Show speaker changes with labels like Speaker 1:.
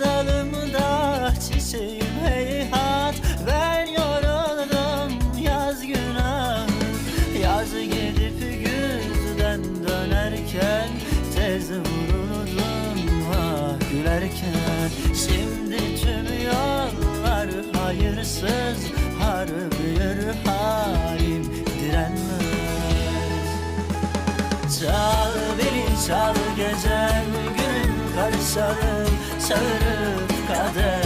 Speaker 1: dalımda çiçeğim heyhat Ben yoruldum yaz günah Yaz gidip güzden dönerken Tez vuruldum ah gülerken. Şimdi tüm yollar hayırsız Harbiyür hain direnmez. Çal beni çal gece karışalım Çağırıp kader